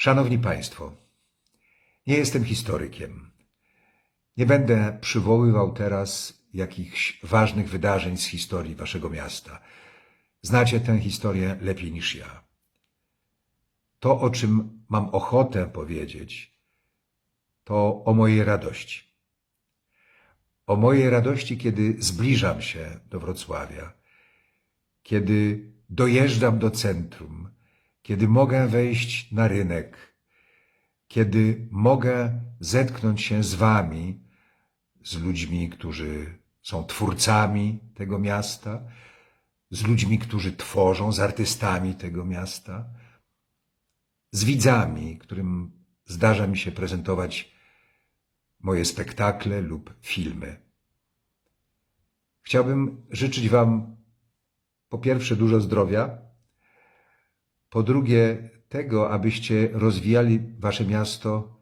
Szanowni Państwo, nie jestem historykiem. Nie będę przywoływał teraz jakichś ważnych wydarzeń z historii Waszego miasta. Znacie tę historię lepiej niż ja. To, o czym mam ochotę powiedzieć, to o mojej radości. O mojej radości, kiedy zbliżam się do Wrocławia, kiedy dojeżdżam do centrum, kiedy mogę wejść na rynek, kiedy mogę zetknąć się z Wami, z ludźmi, którzy są twórcami tego miasta, z ludźmi, którzy tworzą, z artystami tego miasta, z widzami, którym zdarza mi się prezentować moje spektakle lub filmy. Chciałbym życzyć Wam po pierwsze dużo zdrowia, po drugie tego, abyście rozwijali Wasze miasto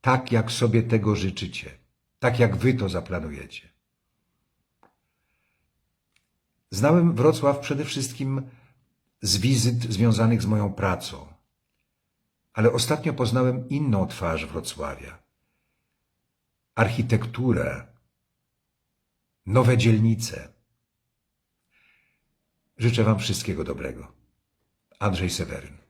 tak, jak sobie tego życzycie, tak jak Wy to zaplanujecie. Znałem Wrocław przede wszystkim z wizyt związanych z moją pracą, ale ostatnio poznałem inną twarz Wrocławia. Architekturę, nowe dzielnice. Życzę Wam wszystkiego dobrego. Andrzej Seweryn.